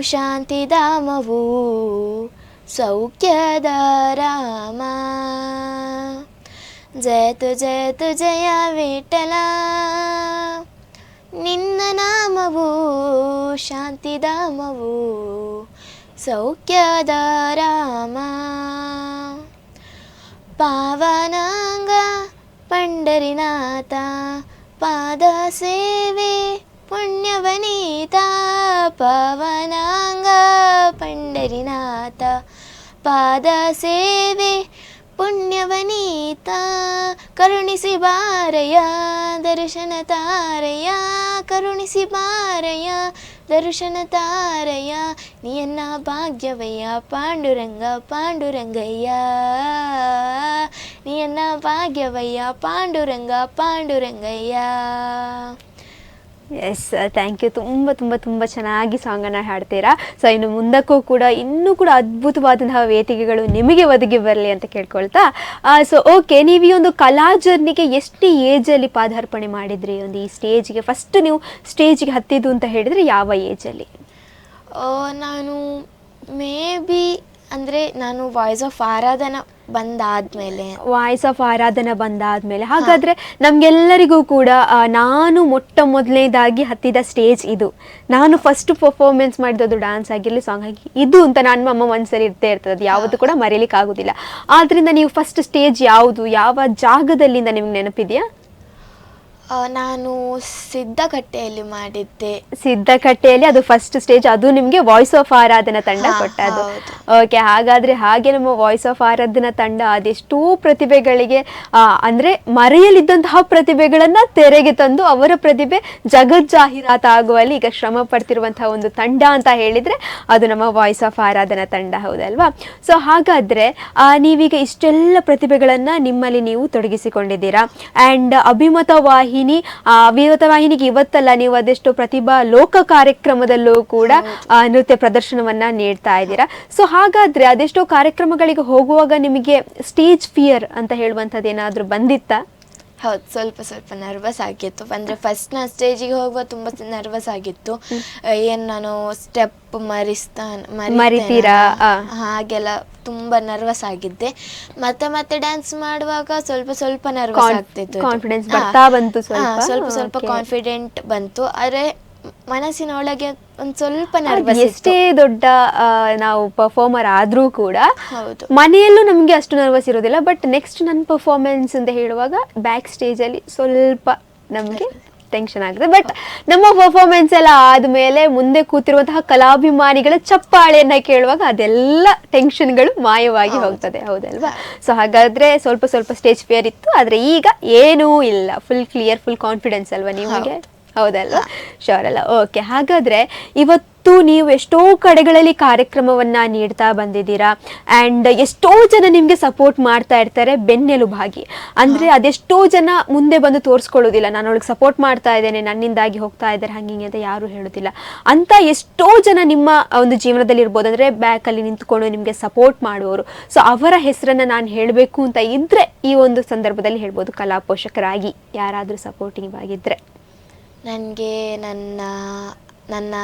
ಶಾಂತಿಧಾಮವು ಸೌಖ್ಯದ ರಾಮ. ಜಯತು ಜಯತು ಜಯ ವಿಠಲ. ನಿನ್ನ ನಾಮವು ಶಾಂತಿಧಾಮವು ಸೌಖ್ಯದ ರಾಮ. ಪಾವನಾಂಗ, ಪಂಡರಿನಾಥ, ಪಾದ ಸೇವೆ ಪುಣ್ಯವನೀತ ಪಾವನಾಂಗ ಪಂಡರಿನಾಥ ಪಾದ ಸೇವೆ ಪುಣ್ಯವನೀತ ಕರುಣಿಸಿ ಬಾರಯ ದರ್ಶನ ತಾರಯ ಕರುಣಿಸಿ ಬಾರಯ ದರ್ಶನ ತಾರಯ ನೀಯನ್ನ ಭಾಗ್ಯವಯ್ಯ ಪಾಂಡುರಂಗ ಪಾಂಡುರಂಗಯ್ಯ ನೀಯನ್ನ ಭಾಗ್ಯವಯ್ಯ ಪಾಂಡುರಂಗ ಪಾಂಡುರಂಗಯ್ಯ ಎಸ್ ಥ್ಯಾಂಕ್ ಯು ತುಂಬ ತುಂಬ ತುಂಬ ಚೆನ್ನಾಗಿ ಸಾಂಗನ್ನು ಹಾಡ್ತೀರಾ? ಸೊ ಇನ್ನು ಮುಂದಕ್ಕೂ ಕೂಡ, ಇನ್ನೂ ಕೂಡ ಅದ್ಭುತವಾದಂತಹ ವೇದಿಕೆಗಳು ನಿಮಗೆ ಒದಗಿ ಬರಲಿ ಅಂತ ಕೇಳ್ಕೊಳ್ತಾ ಸೊ ಓಕೆ ನೀವು ಈ ಒಂದು ಕಲಾ ಜರ್ನಿಗೆ ಎಷ್ಟು ಏಜಲ್ಲಿ ಪಾದಾರ್ಪಣೆ ಮಾಡಿದ್ರಿ? ಒಂದು ಈ ಸ್ಟೇಜ್ಗೆ ಫಸ್ಟ್ ನೀವು ಸ್ಟೇಜ್ಗೆ ಹತ್ತಿದ್ದು ಅಂತ ಹೇಳಿದ್ರೆ ಯಾವ ಏಜಲ್ಲಿ ನಾನು ಮೇ ಬಿ ಅಂದರೆ ನಾನು ವಾಯ್ಸ್ ಆಫ್ ಆರಾಧನ ಬಂದಾದ್ಮೇಲೆ. ವಾಯ್ಸ್ ಆಫ್ ಆರಾಧನ ಬಂದಾದ್ಮೇಲೆ. ಹಾಗಾದ್ರೆ ನಮ್ಗೆಲ್ಲರಿಗೂ ಕೂಡ ಆ, ನಾನು ಮೊಟ್ಟ ಮೊದಲನೇದಾಗಿ ಹತ್ತಿದ ಸ್ಟೇಜ್ ಇದು. ನಾನು ಫಸ್ಟ್ ಪರ್ಫಾರ್ಮೆನ್ಸ್ ಮಾಡಿದ್ದು ಡ್ಯಾನ್ಸ್ ಆಗಿರಲಿ ಸಾಂಗ್ ಆಗಿ ಇದು ಅಂತ ನನ್ನ ಅಮ್ಮ ಮನಸ್ಸಲ್ಲಿ ಇರ್ತೇ ಇರ್ತದೆ. ಅದು ಯಾವತ್ತೂ ಕೂಡ ಮರೀಲಿಕ್ಕೆ ಆಗೋದಿಲ್ಲ ಆದ್ರಿಂದ ನೀವು ಫಸ್ಟ್ ಸ್ಟೇಜ್ ಯಾವುದು ಯಾವ ಜಾಗದಲ್ಲಿಂದ ನಿಮ್ಗೆ ನೆನಪಿದೆಯಾ? ನಾನು ಸಿದ್ದಕಟ್ಟೆಯಲ್ಲಿ ಮಾಡಿದ್ದೆ. ಸಿದ್ಧಕಟ್ಟೆಯಲ್ಲಿ ಅದು ಫಸ್ಟ್ ಸ್ಟೇಜ್ ಅದು ನಿಮಗೆ ವಾಯ್ಸ್ ಆಫ್ ಆರಾಧನಾ ತಂಡ ಕೊಟ್ಟದು ಕೊಟ್ಟದ್ದು. ಓಕೆ ಹಾಗಾದ್ರೆ ಹಾಗೆ ನಮ್ಮ ವಾಯ್ಸ್ ಆಫ್ ಆರಾಧನಾ ತಂಡ ಅದೆಷ್ಟೋ ಪ್ರತಿಭೆಗಳಿಗೆ ಆ, ಅಂದ್ರೆ ಮರೆಯಲಿದ್ದಂತಹ ಪ್ರತಿಭೆಗಳನ್ನ ತೆರೆಗೆ ತಂದು ಅವರ ಪ್ರತಿಭೆ ಜಗತ್ ಜಾಹೀರಾತು ಆಗುವಲ್ಲಿ ಈಗ ಶ್ರಮ ಪಡ್ತಿರುವಂತಹ ಒಂದು ತಂಡ ಅಂತ ಹೇಳಿದ್ರೆ ಅದು ನಮ್ಮ ವಾಯ್ಸ್ ಆಫ್ ಆರಾಧನಾ ತಂಡ ಹೌದಲ್ವಾ? ಸೊ ಹಾಗಾದ್ರೆ ಆ, ನೀವೀಗ ಇಷ್ಟೆಲ್ಲ ಪ್ರತಿಭೆಗಳನ್ನ ನಿಮ್ಮಲ್ಲಿ ನೀವು ತೊಡಗಿಸಿಕೊಂಡಿದ್ದೀರಾ? ಅಂಡ್ ಅಭಿಮತ ವಾಹಿನಿ ಆ, ವಿವತ ವಾಹಿನಿಗೆ ಇವತ್ತಲ್ಲ ನೀವು ಅದೆಷ್ಟು ಪ್ರತಿಭಾ ಲೋಕ ಕಾರ್ಯಕ್ರಮದಲ್ಲೂ ಕೂಡ ನೃತ್ಯ ಪ್ರದರ್ಶನವನ್ನ ನೀಡ್ತಾ ಇದ್ದೀರಾ. ಸೊ ಹಾಗಾದ್ರೆ ಅದೆಷ್ಟೋ ಕಾರ್ಯಕ್ರಮಗಳಿಗೆ ಹೋಗುವಾಗ ನಿಮಗೆ ಸ್ಟೇಜ್ ಫಿಯರ್ ಅಂತ ಹೇಳುವಂಥದ್ದು ಏನಾದರೂ ಬಂದಿತ್ತಾ? ಹೌದು ಸ್ವಲ್ಪ ಸ್ವಲ್ಪ ನರ್ವಸ್ ಆಗಿತ್ತು. ಅಂದರೆ ಫಸ್ಟ್ ನಾನು ಸ್ಟೇಜಿಗೆ ಹೋಗುವ ತುಂಬ ನರ್ವಸ್ ಆಗಿತ್ತು. ಏನು ನಾನು ಸ್ಟೆಪ್ ಮರಿಸ್ತಾ ಮರಿತೀರಾ? ಆ. ಹಾಗೆಲ್ಲ ತುಂಬ ನರ್ವಸ್ ಆಗಿದ್ದೆ. ಮತ್ತೆ ಮತ್ತೆ ಡ್ಯಾನ್ಸ್ ಮಾಡುವಾಗ ಸ್ವಲ್ಪ ಸ್ವಲ್ಪ ನರ್ವಸ್ ಆಗ್ತಿತ್ತು confidence ಬರ್ತಾ ಬಂತು ಸ್ವಲ್ಪ? ಸ್ವಲ್ಪ ಸ್ವಲ್ಪ ಕಾನ್ಫಿಡೆಂಟ್ ಬಂತು. ಆದ್ರೆ ಮನಸ್ಸಿನ ಒಳಗೆ ಒಂದ್ ಸ್ವಲ್ಪ ನರ್ವಸ್ ಎಷ್ಟೇ ದೊಡ್ಡ ನಾವು ಪರ್ಫಾರ್ಮರ್ ಆದ್ರೂ ಕೂಡ ಹೌದು. ಮನೆಯಲ್ಲೂ ನಮಗೆ ಅಷ್ಟು ನರ್ವಸ್ ಇರೋದಿಲ್ಲ ಬಟ್ ನೆಕ್ಸ್ಟ್ ನನ್ನ ಪರ್ಫಾರ್ಮೆನ್ಸ್ ಅಂತ ಹೇಳುವಾಗ ಬ್ಯಾಕ್ ಸ್ಟೇಜ್ ಅಲ್ಲಿ ಸ್ವಲ್ಪ ನಮಗೆ ಟೆನ್ಷನ್ ಆಗುತ್ತೆ ಬಟ್ ನಮ್ಮ ಪರ್ಫಾರ್ಮೆನ್ಸ್ ಎಲ್ಲ ಆದಮೇಲೆ ಮುಂದೆ ಕೂತಿರುವಂತಹ ಕಲಾಭಿಮಾನಿಗಳ ಚಪ್ಪಾಳೆಯನ್ನ ಕೇಳುವಾಗ ಅದೆಲ್ಲ ಟೆನ್ಷನ್ಗಳು ಮಾಯವಾಗಿ. ಹೋಗ್ತದೆ. ಹೌದಲ್ವಾ? ಸೊ ಹಾಗಾದ್ರೆ ಸ್ವಲ್ಪ ಸ್ವಲ್ಪ ಸ್ಟೇಜ್ ಫಿಯರ್ ಇತ್ತು. ಆದ್ರೆ ಈಗ ಏನೂ ಇಲ್ಲ. ಫುಲ್ ಕ್ಲಿಯರ್ ಫುಲ್ ಕಾನ್ಫಿಡೆನ್ಸ್ ಅಲ್ವಾ ನಿಮಗೆ? ಹೌದಲ್ವಾ? ಶೋರ್ ಅಲ್ಲ. ಓಕೆ ಹಾಗಾದ್ರೆ ಇವತ್ತು ನೀವು ಎಷ್ಟೋ ಕಡೆಗಳಲ್ಲಿ ಕಾರ್ಯಕ್ರಮವನ್ನ ನೀಡ್ತಾ ಬಂದಿದ್ದೀರಾ? ಅಂಡ್ ಎಷ್ಟೋ ಜನ ನಿಮ್ಗೆ ಸಪೋರ್ಟ್ ಮಾಡ್ತಾ ಇರ್ತಾರೆ ಬೆನ್ನೆಲುಬಾಗಿ ಅಂದ್ರೆ ಅದೆಷ್ಟೋ ಜನ ಮುಂದೆ ಬಂದು ತೋರಿಸ್ಕೊಳ್ಳೋದಿಲ್ಲ. ನಾನು ಅವಳಿಗೆ ಸಪೋರ್ಟ್ ಮಾಡ್ತಾ ಇದ್ದೇನೆ ನನ್ನಿಂದಾಗಿ ಹೋಗ್ತಾ ಇದ್ದಾರೆ ಹಂಗೆ ಹಿಂಗೆ ಅಂತ ಯಾರು ಹೇಳೋದಿಲ್ಲ. ಅಂತ ಎಷ್ಟೋ ಜನ ನಿಮ್ಮ ಒಂದು ಜೀವನದಲ್ಲಿ ಇರ್ಬೋದು. ಅಂದ್ರೆ ಬ್ಯಾಕ್ ಅಲ್ಲಿ ನಿಂತ್ಕೊಂಡು ನಿಮಗೆ ಸಪೋರ್ಟ್ ಮಾಡುವವರು. ಸೊ ಅವರ ಹೆಸರನ್ನ ನಾನು ಹೇಳಬೇಕು ಅಂತ ಇದ್ರೆ ಈ ಒಂದು ಸಂದರ್ಭದಲ್ಲಿ ಹೇಳ್ಬೋದು ಕಲಾ ಪೋಷಕರಾಗಿ ಯಾರಾದರೂ ಸಪೋರ್ಟಿವ್ ಆಗಿದ್ರೆ. ನನಗೆ ನನ್ನ ನನ್ನ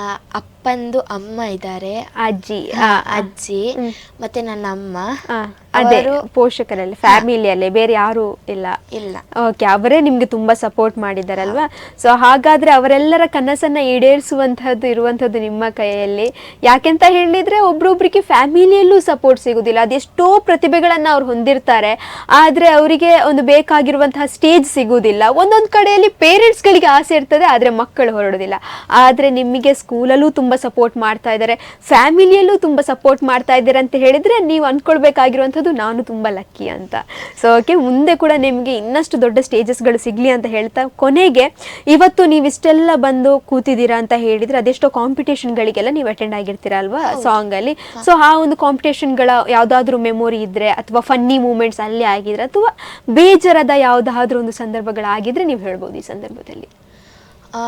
ಅಪ್ಪಂದು ಅಮ್ಮ ಇದ್ದಾರೆ. ಅಜ್ಜಿ ಆ. ಅಜ್ಜಿ. ಮತ್ತೆ ನನ್ನ ಅಮ್ಮ ಆ, ಅದೇ ಪೋಷಕರಲ್ಲಿ ಫ್ಯಾಮಿಲಿಯಲ್ಲೇ ಬೇರೆ ಯಾರು ಇಲ್ಲ. ಇಲ್ಲ. ಓಕೆ ಅವರೇ ನಿಮ್ಗೆ ತುಂಬಾ ಸಪೋರ್ಟ್ ಮಾಡಿದಾರಲ್ವಾ? ಸೊ ಹಾಗಾದ್ರೆ ಅವರೆಲ್ಲರ ಕನಸನ್ನ ಈಡೇರಿಸುವಂತಹದ್ದು ಇರುವಂತದ್ದು ನಿಮ್ಮ ಕೈಯಲ್ಲಿ. ಯಾಕೆಂತ ಹೇಳಿದ್ರೆ ಒಬ್ರೊಬ್ರಿಗೆ ಫ್ಯಾಮಿಲಿಯಲ್ಲೂ ಸಪೋರ್ಟ್ ಸಿಗುದಿಲ್ಲ. ಅದೆಷ್ಟೋ ಪ್ರತಿಭೆಗಳನ್ನ ಅವ್ರು ಹೊಂದಿರ್ತಾರೆ. ಆದ್ರೆ ಅವರಿಗೆ ಒಂದು ಬೇಕಾಗಿರುವಂತಹ ಸ್ಟೇಜ್ ಸಿಗುವುದಿಲ್ಲ ಒಂದೊಂದು ಕಡೆಯಲ್ಲಿ ಪೇರೆಂಟ್ಸ್ ಗಳಿಗೆ ಆಸೆ ಇರ್ತದೆ ಆದ್ರೆ ಮಕ್ಕಳು ಹೊರಡೋದಿಲ್ಲ. ಆದ್ರೆ ನಿಮಗೆ ಸ್ಕೂಲಲ್ಲೂ ತುಂಬಾ ಸಪೋರ್ಟ್ ಮಾಡ್ತಾ ಇದ್ದಾರೆ ಫ್ಯಾಮಿಲಿಯಲ್ಲೂ ತುಂಬಾ ಸಪೋರ್ಟ್ ಮಾಡ್ತಾ ಇದ್ದಾರೆ ಅಂತ ಹೇಳಿದ್ರೆ ನೀವು ಅಂದ್ಕೊಳ್ಬೇಕಾಗಿರುವಂಥದ್ದು ನಾನು ತುಂಬಾ ಲಕ್ಕಿ ಅಂತ. ಸೊ ಓಕೆ ಮುಂದೆ ಕೂಡ ನಿಮಗೆ ಇನ್ನಷ್ಟು ದೊಡ್ಡ ಸ್ಟೇಜಸ್ಗಳು ಸಿಗ್ಲಿ ಅಂತ ಹೇಳ್ತಾ ಕೊನೆಗೆ ಇವತ್ತು ನೀವು ಇಷ್ಟೆಲ್ಲ ಬಂದು ಕೂತಿದ್ದೀರಾ ಅಂತ ಹೇಳಿದ್ರೆ ಅದೆಷ್ಟೋ ಕಾಂಪಿಟೇಷನ್ಗಳಿಗೆಲ್ಲ ನೀವು ಅಟೆಂಡ್ ಆಗಿರ್ತೀರಾ ಅಲ್ವಾ ಸಾಂಗ್ ಅಲ್ಲಿ. ಸೊ ಆ ಒಂದು ಕಾಂಪಿಟೇಷನ್ಗಳ ಯಾವ್ದಾದ್ರು ಮೆಮೊರಿ ಇದ್ರೆ ಅಥವಾ ಫನ್ನಿ ಮೂಮೆಂಟ್ಸ್ ಅಲ್ಲೇ ಆಗಿದ್ರೆ ಅಥವಾ ಬೇಜಾರದ ಯಾವ್ದಾದ್ರೂ ಒಂದು ಸಂದರ್ಭಗಳಾಗಿದ್ರೆ ನೀವು ಹೇಳ್ಬೋದು ಈ ಸಂದರ್ಭದಲ್ಲಿ.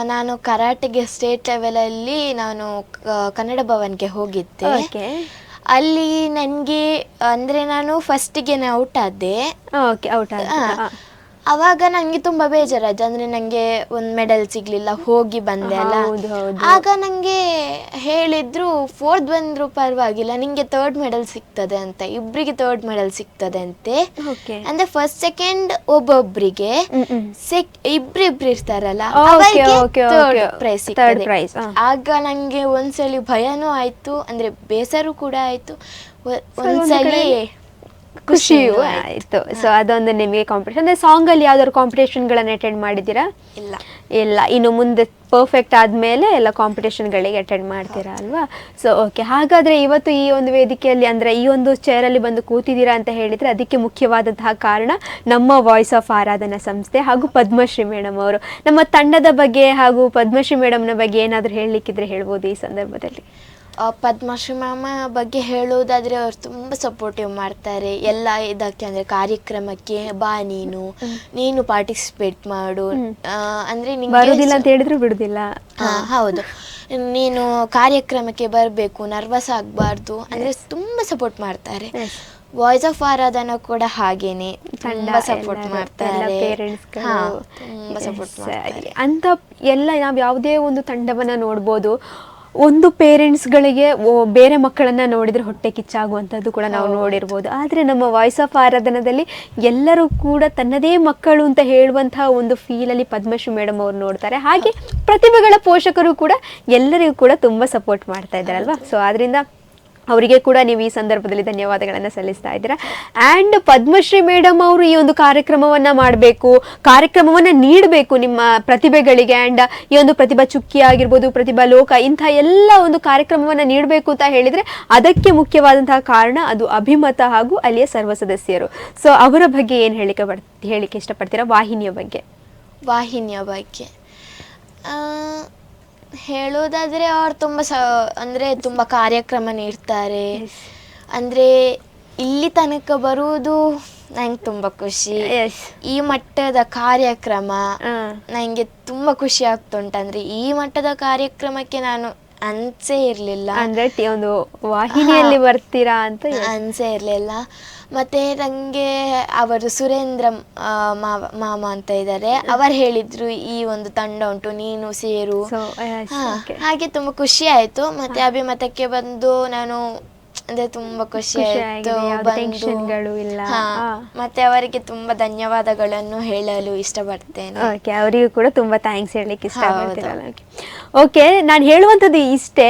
ನಾನು ಕರಾಟೆಗೆ ಸ್ಟೇಟ್ ಲೆವೆಲಲ್ಲಿ ನಾನು ಕನ್ನಡ ಭವನ್ಗೆ ಹೋಗಿದ್ದೆ. ಓಕೆ. ಅಲ್ಲಿ ನನಗೆ ಅಂದರೆ ನಾನು ಫಸ್ಟಿಗೆ ಔಟ್ ಆದೆ ಓಕೆ ಔಟ್ ಅವಾಗ ನನಗೆ ತುಂಬಾ ಬೇಜಾರಾಯ್ತು ಅಂದ್ರೆ ನನಗೆ ಒಂದು ಮೆಡಲ್ ಸಿಗ್ಲಿಲ್ಲ ಹೋಗಿ ಬಂದೆ ಅಲ್ಲ ಹೌದು, ಹೌದು. ಆಗ ನನಗೆ ಹೇಳಿದ್ರು ಫೋರ್ತ್ ಬಂದ್ರು ಪರವಾಗಿಲ್ಲ ನಿಮಗೆ ತರ್ಡ್ ಮೆಡಲ್ ಸಿಗ್ತದೆ ಅಂತ ಇಬ್ಬರಿಗೆ ತರ್ಡ್ ಮೆಡಲ್ ಸಿಗ್ತದೆ ಅಂತೆ ಓಕೆ ಅಂದ್ರೆ ಫಸ್ಟ್ ಸೆಕೆಂಡ್ ಒಬ್ಬೊಬ್ರಿಗೆ ಹ್ಮ್, ಹ್ಮ್. ಸೆಕ್ ಇಬ್ರಿಬ್ರು ಇರ್ತಾರಲ್ಲ Okay, ಅವರಿಗೆ okay, third okay. Prize Third prize, ಆ. ಆಗ ನಂಗೆ ಒಂದ್ಸಲಿ ಭಯನೂ ಆಯ್ತು ಅಂದ್ರೆ ಬೇಸರು ಕೂಡ ಆಯ್ತು ಒ- ಒಂದು ಒಂದ್ಸಲಿ ಕಡೆಯಲ್ಲಿ ಖುಷಿಯೂ ಆಯ್ತು. ಸೊ ಅದೊಂದು ನಿಮಗೆ ಕಾಂಪಿಟೇಷನ್ ಅಂದ್ರೆ ಸಾಂಗ್ ಅಲ್ಲಿ ಯಾವ್ದಾದ್ರು ಕಾಂಪಿಟೇಷನ್ಗಳನ್ನ ಅಟೆಂಡ್ ಮಾಡಿದ್ದೀರಾ? ಇಲ್ಲ. ಇಲ್ಲ. ಇನ್ನು ಮುಂದೆ ಪರ್ಫೆಕ್ಟ್ ಆದಮೇಲೆ ಎಲ್ಲ ಕಾಂಪಿಟೇಷನ್ಗಳಿಗೆ ಅಟೆಂಡ್ ಮಾಡ್ತೀರಾ ಅಲ್ವಾ? ಸೊ ಓಕೆ ಹಾಗಾದ್ರೆ ಇವತ್ತು ಈ ಒಂದು ವೇದಿಕೆಯಲ್ಲಿ ಅಂದ್ರೆ ಈ ಒಂದು ಚೇರಲ್ಲಿ ಬಂದು ಕೂತಿದ್ದೀರಾ ಅಂತ ಹೇಳಿದ್ರೆ ಅದಕ್ಕೆ ಮುಖ್ಯವಾದಂತಹ ಕಾರಣ ನಮ್ಮ ವಾಯ್ಸ್ ಆಫ್ ಆರಾಧನಾ ಸಂಸ್ಥೆ ಹಾಗೂ ಪದ್ಮಶ್ರೀ ಮೇಡಮ್ ಅವರು. ನಮ್ಮ ತಂಡದ ಬಗ್ಗೆ ಹಾಗೂ ಪದ್ಮಶ್ರೀ ಮೇಡಮ್ನ ಬಗ್ಗೆ ಏನಾದರೂ ಹೇಳಲಿಕ್ಕಿದ್ರೆ ಹೇಳ್ಬೋದು ಈ ಸಂದರ್ಭದಲ್ಲಿ. ಪದ್ಮಶ್ರೀ ಮ್ಯಾಮ ಬಗ್ಗೆ ಹೇಳುವುದಾದ್ರೆ ಅವ್ರು ತುಂಬ ಸಪೋರ್ಟಿವ್ ಮಾಡ್ತಾರೆ. ಎಲ್ಲ ಇದಕ್ಕೆ ಅಂದರೆ ಕಾರ್ಯಕ್ರಮಕ್ಕೆ ಬಾ ನೀನು ನೀನು ಪಾರ್ಟಿಸಿಪೇಟ್ ಮಾಡು. ಅಂದ್ರೆ ಬರುದಿಲ್ಲ ಅಂತ ಹೇಳಿದ್ರು ಬಿಡುದಿಲ್ಲ. ಹೌದು. ನೀನು ಕಾರ್ಯಕ್ರಮಕ್ಕೆ ಬರಬೇಕು ನರ್ವಸ್ ಆಗಬಾರ್ದು ಅಂದ್ರೆ ತುಂಬಾ ಸಪೋರ್ಟ್ ಮಾಡ್ತಾರೆ. ವಾಯ್ಸ್ ಆಫ್ ಆರಾಧನ ಕೂಡ ಹಾಗೇನೆ. ಸಪೋರ್ಟ್ ಮಾಡ್ತಾರೆ. ತುಂಬಾ ಸಪೋರ್ಟ್ ಮಾಡ್ತಾರೆ. ಅಂತ ಎಲ್ಲ ನಾವು ಯಾವುದೇ ಒಂದು ತಂಡವನ್ನ ನೋಡ್ಬೋದು. ಒಂದು ಪೇರೆಂಟ್ಸ್ಗಳಿಗೆ ಬೇರೆ ಮಕ್ಕಳನ್ನ ನೋಡಿದ್ರೆ ಹೊಟ್ಟೆ ಕಿಚ್ಚಾಗುವಂಥದ್ದು ಕೂಡ ನಾವು ನೋಡಿರ್ಬೋದು. ಆದರೆ ನಮ್ಮ ವಾಯ್ಸ್ ಆಫ್ ಆರಾಧನದಲ್ಲಿ ಎಲ್ಲರೂ ಕೂಡ ತನ್ನದೇ ಮಕ್ಕಳು ಅಂತ ಹೇಳುವಂತಹ ಒಂದು ಫೀಲಲ್ಲಿ ಪದ್ಮಶ್ರೀ ಮೇಡಮ್ ಅವ್ರು ನೋಡ್ತಾರೆ. ಹಾಗೆ ಪ್ರತಿಭೆಗಳ ಪೋಷಕರು ಕೂಡ ಎಲ್ಲರಿಗೂ ಕೂಡ ತುಂಬ ಸಪೋರ್ಟ್ ಮಾಡ್ತಾ ಇದ್ದಾರೆ ಅಲ್ವಾ ಸೊ ಆದ್ರಿಂದ ಅವರಿಗೆ ಕೂಡ ನೀವು ಈ ಸಂದರ್ಭದಲ್ಲಿ ಧನ್ಯವಾದಗಳನ್ನು ಸಲ್ಲಿಸ್ತಾ ಇದ್ದೀರಾ. ಆ್ಯಂಡ್ ಪದ್ಮಶ್ರೀ ಮೇಡಮ್ ಅವರು ಈ ಒಂದು ಕಾರ್ಯಕ್ರಮವನ್ನು ಮಾಡಬೇಕು, ಕಾರ್ಯಕ್ರಮವನ್ನು ನೀಡಬೇಕು ನಿಮ್ಮ ಪ್ರತಿಭೆಗಳಿಗೆ ಆ್ಯಂಡ್ ಈ ಒಂದು ಪ್ರತಿಭಾ ಚುಕ್ಕಿ ಆಗಿರ್ಬೋದು, ಪ್ರತಿಭಾ ಲೋಕ, ಇಂಥ ಎಲ್ಲ ಒಂದು ಕಾರ್ಯಕ್ರಮವನ್ನು ನೀಡಬೇಕು ಅಂತ ಹೇಳಿದರೆ ಅದಕ್ಕೆ ಮುಖ್ಯವಾದಂತಹ ಕಾರಣ ಅದು ಅಭಿಮತ ಹಾಗೂ ಅಲ್ಲಿಯ ಸರ್ವ ಸದಸ್ಯರು. ಸೊ ಅವರ ಬಗ್ಗೆ ಏನು ಹೇಳಿಕೆ ಬರ್, ಹೇಳಿಕೆ ಇಷ್ಟಪಡ್ತೀರಾ? ವಾಹಿನಿಯ ಬಗ್ಗೆ. ವಾಹಿನಿಯ ಬಗ್ಗೆ. ಹೇಳೋದಾದ್ರೆ ಅವ್ರು ತುಂಬ ಸ ಅಂದ್ರೆ ತುಂಬ ಕಾರ್ಯಕ್ರಮ ನೀಡ್ತಾರೆ. ಅಂದ್ರೆ ಇಲ್ಲಿ ತನಕ ಬರುವುದು ನಂಗೆ ತುಂಬ ಖುಷಿ. ಈ ಮಟ್ಟದ ಕಾರ್ಯಕ್ರಮ ನಂಗೆ ನನಗೆ ತುಂಬ ಖುಷಿ ಆಗ್ತುಂಟು. ಅಂದ್ರೆ ಈ ಮಟ್ಟದ ಕಾರ್ಯಕ್ರಮಕ್ಕೆ ನಾನು ಅನ್ಸೇ ಇರಲಿಲ್ಲ. ಅಂದ್ರೆ ಟಿ- ಒಂದು ವಾಹಿನಿಯಲ್ಲಿ ಬರ್ತೀರಾ ಅಂತ ಅನ್ಸೇ ಇರಲಿಲ್ಲ. ಮತ್ತೆ ನನಗೆ ಅವರು ಸುರೇಂದ್ರ ಆ, ಮಾವ ಮಾಮ ಅಂತ ಇದ್ದಾರೆ ಅವರು ಹೇಳಿದ್ರು ಈ ಒಂದು ತಂಡ ಉಂಟು ನೀನು ಸೇರು. ಹಾ, ಹಾಗೆ ತುಂಬಾ ಖುಷಿ ಆಯ್ತು. ಮತ್ತೆ ಅಭಿಮತಕ್ಕೆ ಬಂದು ನಾನು ಅಂದ್ರೆ ತುಂಬಾ ಖುಷಿ ಆಯ್ತು ಟೆನ್ಷನ್ಗಳು ಇಲ್ಲ. ಹಾ. ಮತ್ತೆ ಅವರಿಗೆ ತುಂಬಾ ಧನ್ಯವಾದಗಳನ್ನು ಹೇಳಲು ಇಷ್ಟಪಡ್ತೇನೆ ಓಕೆ ಅವರಿಗೂ ಕೂಡ ತುಂಬಾ ಥ್ಯಾಂಕ್ಸ್ ಹೇಳಲಿಕ್ಕೆ. ಇಷ್ಟಪಡ್ತೀರಲ್ಲ ಓಕೆ ನಾನು ಹೇಳುವಂಥದ್ದು ಇಷ್ಟೇ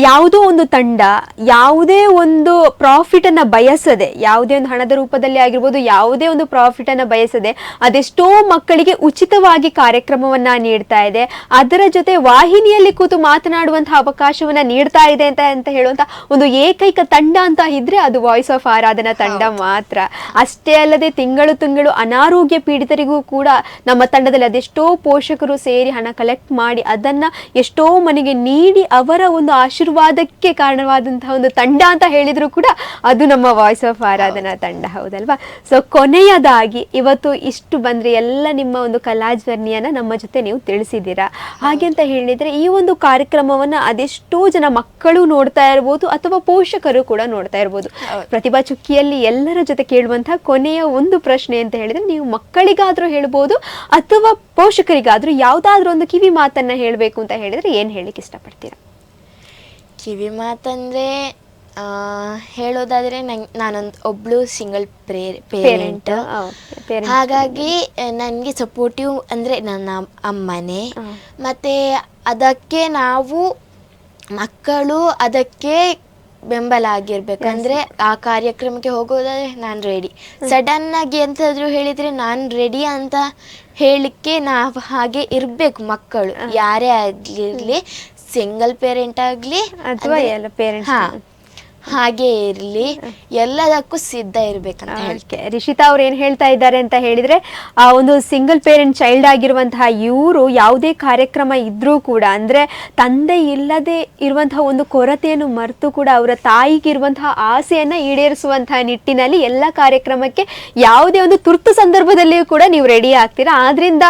ಯಾವುದೋ ಒಂದು ತಂಡ ಯಾವುದೇ ಒಂದು ಪ್ರಾಫಿಟ್ ಅನ್ನ ಬಯಸದೆ ಯಾವುದೇ ಒಂದು ಹಣದ ರೂಪದಲ್ಲಿ ಆಗಿರ್ಬೋದು ಯಾವುದೇ ಒಂದು ಪ್ರಾಫಿಟ್ ಅನ್ನ ಬಯಸದೆ ಅದೆಷ್ಟೋ ಮಕ್ಕಳಿಗೆ ಉಚಿತವಾಗಿ ಕಾರ್ಯಕ್ರಮವನ್ನ ನೀಡ್ತಾ ಇದೆ ಅದರ ಜೊತೆ ವಾಹಿನಿಯಲ್ಲಿ ಕೂತು ಮಾತನಾಡುವಂತಹ ಅವಕಾಶವನ್ನ ನೀಡ್ತಾ ಇದೆ ಅಂತ ಅಂತ ಹೇಳುವಂತ ಒಂದು ಏಕೈಕ ತಂಡ ಅಂತ ಇದ್ರೆ ಅದು ವಾಯ್ಸ್ ಆಫ್ ಆರಾಧನಾ ತಂಡ ಮಾತ್ರ. ಅಷ್ಟೇ ಅಲ್ಲದೆ ತಿಂಗಳು ತಿಂಗಳು ಅನಾರೋಗ್ಯ ಪೀಡಿತರಿಗೂ ಕೂಡ ನಮ್ಮ ತಂಡದಲ್ಲಿ ಅದೆಷ್ಟೋ ಪೋಷಕರು ಸೇರಿ ಹಣ ಕಲೆಕ್ಟ್ ಮಾಡಿ ಅದನ್ನ ಎಷ್ಟೋ ಮನೆಗೆ ನೀಡಿ ಅವರ ಒಂದು ಆಶೀರ್ವಾದಕ್ಕೆ ಕಾರಣವಾದಂತಹ ಒಂದು ತಂಡ ಅಂತ ಹೇಳಿದ್ರು ಕೂಡ ಅದು ನಮ್ಮ ವಾಯ್ಸ್ ಆಫ್ ಆರಾಧನಾ ತಂಡ ಹೌದಲ್ವಾ? ಸೊ ಕೊನೆಯದಾಗಿ ಇವತ್ತು ಇಷ್ಟು ಬಂದ್ರೆ ಎಲ್ಲ ನಿಮ್ಮ ಒಂದು ಕಲಾ ಜರ್ನಿಯನ್ನ ನಮ್ಮ ಜೊತೆ ನೀವು ತಿಳಿಸಿದ್ದೀರಾ? ಹಾಗೆ ಅಂತ ಹೇಳಿದ್ರೆ ಈ ಒಂದು ಕಾರ್ಯಕ್ರಮವನ್ನ ಅದೆಷ್ಟೋ ಜನ ಮಕ್ಕಳು ನೋಡ್ತಾ ಇರ್ಬೋದು ಅಥವಾ ಪೋಷಕರು ಕೂಡ ನೋಡ್ತಾ ಇರ್ಬೋದು. ಪ್ರತಿಭಾ ಚುಕ್ಕಿಯಲ್ಲಿ ಎಲ್ಲರ ಜೊತೆ ಕೇಳುವಂತಹ ಕೊನೆಯ ಒಂದು ಪ್ರಶ್ನೆ ಅಂತ ಹೇಳಿದ್ರೆ ನೀವು ಮಕ್ಕಳಿಗಾದ್ರೂ ಹೇಳ್ಬೋದು ಅಥವಾ ಪೋಷಕರಿಗಾದ್ರೂ ಯಾವ್ದಾದ್ರೂ ಒಂದು ಕಿವಿ ಮಾತನ್ನ ಹೇಳಬೇಕು ಅಂತ ಹೇಳಿದ್ರೆ ಏನ್ ಹೇಳಿಕ್ಕೆ ಇಷ್ಟಪಡ್ತೀರಾ? ಕಿವಿ ಮಾತಂದ್ರೆ ಆ, ಹೇಳೋದಾದ್ರೆ ನಂಗೆ ನಾನೊಂದು ಒಬ್ಳು ಸಿಂಗಲ್ ಪ್ರೇ ಪೇರೆಂಟ್ ಹಾಗಾಗಿ ನನಗೆ ಸಪೋರ್ಟಿವ್ ಅಂದರೆ ನನ್ನ ಅಮ್ಮನೇ. ಮತ್ತು ಅದಕ್ಕೆ ನಾವು ಮಕ್ಕಳು ಅದಕ್ಕೆ ಬೆಂಬಲ ಆಗಿರ್ಬೇಕು. ಅಂದ್ರೆ ಆ ಕಾರ್ಯಕ್ರಮಕ್ಕೆ ಹೋಗೋದಾದ್ರೆ ನಾನು ರೆಡಿ ಸಡನ್ ಆಗಿ ಎಂತಾದ್ರೂ ಹೇಳಿದ್ರೆ ನಾನು ರೆಡಿ ಅಂತ ಹೇಳಿಕ್ಕೆ ನಾವು ಹಾಗೆ ಇರ್ಬೇಕು ಮಕ್ಕಳು. ಯಾರೇ ಆಗಿರ್ಲಿ ಸಿಂಗಲ್ ಪೇರೆಂಟ್ ಆಗ್ಲಿ ಅಥವಾ ಎಲ್ಲ ಹಾ. ಹಾಗೆ ಇರಲಿ ಎಲ್ಲದಕ್ಕೂ ಸಿದ್ಧ ಇರಬೇಕಂತ ಹೇಳ್ತೀನಿ. ಓಕೆ. ರಿಷಿತಾ ಅವ್ರು ಏನ್ ಹೇಳ್ತಾ ಇದ್ದಾರೆ ಅಂತ ಹೇಳಿದ್ರೆ ಆ ಒಂದು ಸಿಂಗಲ್ ಪೇರೆಂಟ್ ಚೈಲ್ಡ್ ಆಗಿರುವಂತಹ ಇವರು ಯಾವುದೇ ಕಾರ್ಯಕ್ರಮ ಇದ್ರೂ ಕೂಡ ಅಂದ್ರೆ ತಂದೆ ಇಲ್ಲದೆ ಇರುವಂತಹ ಒಂದು ಕೊರತೆಯನ್ನು ಮರೆತು ಕೂಡ ಅವರ ತಾಯಿಗೆ ಇರುವಂತಹ ಆಸೆಯನ್ನ ಈಡೇರಿಸುವಂತಹ ನಿಟ್ಟಿನಲ್ಲಿ ಎಲ್ಲ ಕಾರ್ಯಕ್ರಮಕ್ಕೆ ಯಾವುದೇ ಒಂದು ತುರ್ತು ಸಂದರ್ಭದಲ್ಲಿಯೂ ಕೂಡ ನೀವು ರೆಡಿ ಆಗ್ತೀರಾ? ಆದ್ರಿಂದ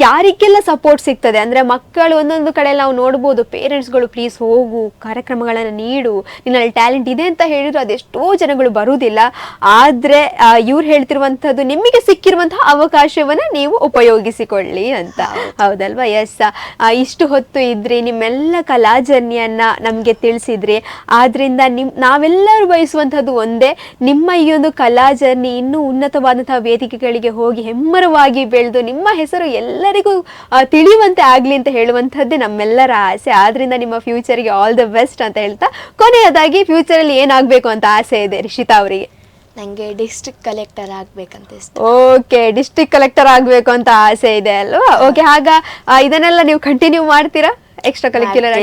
ಯಾರಿಗೆಲ್ಲ ಸಪೋರ್ಟ್ ಸಿಗ್ತದೆ? ಅಂದ್ರೆ ಮಕ್ಕಳು ಒಂದೊಂದು ಕಡೆ ನಾವು ನೋಡ್ಬೋದು ಪೇರೆಂಟ್ಸ್ಗಳು ಪ್ಲೀಸ್ ಹೋಗು ಕಾರ್ಯಕ್ರಮಗಳನ್ನು ನೀಡು ನಿನ್ನಲ್ಲಿ ಟ್ಯಾಲೆಂಟ್ ಇದೆ ಅಂತ ಹೇಳಿದ್ರು ಅದೆಷ್ಟೋ ಜನಗಳು ಬರುವುದಿಲ್ಲ. ಆದ್ರೆ ಇವ್ರು ಹೇಳ್ತಿರುವಂತಹದ್ದು ನಿಮಗೆ ಸಿಕ್ಕಿರುವಂತಹ ಅವಕಾಶವನ್ನ ನೀವು ಉಪಯೋಗಿಸಿಕೊಳ್ಳಿ ಅಂತ. ಹೌದಲ್ವಾ? ಎಸ್ ಇಷ್ಟು ಹೊತ್ತು ಇದ್ರಿ ನಿಮ್ಮೆಲ್ಲ ಕಲಾ ಜರ್ನಿಯನ್ನ ನಮಗೆ ತಿಳಿಸಿದ್ರಿ ಆದ್ರಿಂದ ನಿಮ್ ನಾವೆಲ್ಲರೂ ಬಯಸುವಂತಹದ್ದು ಒಂದೇ ನಿಮ್ಮ ಈ ಒಂದು ಕಲಾ ಜರ್ನಿ ಇನ್ನೂ ಉನ್ನತವಾದಂತಹ ವೇದಿಕೆಗಳಿಗೆ ಹೋಗಿ ಹೆಮ್ಮರವಾಗಿ ಬೆಳೆದು ನಿಮ್ಮ ಹೆಸರು ಎಲ್ಲರಿಗೂ ತಿಳಿಯುವಂತೆ ಆಗ್ಲಿ ಅಂತ ಹೇಳುವಂಥದ್ದೇ ನಮ್ಮೆಲ್ಲರ ಆಸೆ. ಆದ್ರಿಂದ ನಿಮ್ಮ ಫ್ಯೂಚರ್ಗೆ ಆಲ್ ದ ಬೆಸ್ಟ್ ಅಂತ ಹೇಳ್ತಾ ಕೊನೆಯದಾಗಿ ಫ್ಯೂಚರಲ್ಲಿ ಏನಾಗಬೇಕು ಅಂತ ಆಸೆ ಇದೆ ರಿಷಿತಾ ಅವರಿಗೆ? ನನಗೆ ಡಿಸ್ಟ್ರಿಕ್ಟ್ ಕಲೆಕ್ಟರ್ ಆಗಬೇಕಂತ ಇಷ್ಟ. ಓಕೆ ಡಿಸ್ಟ್ರಿಕ್ಟ್ ಕಲೆಕ್ಟರ್ ಆಗಬೇಕು ಅಂತ ಆಸೆ ಇದೆ ಅಲ್ವಾ? ಓಕೆ ಆಗ ಇದನ್ನೆಲ್ಲ ನೀವು ಕಂಟಿನ್ಯೂ ಮಾಡ್ತೀರಾ? Extra curricular.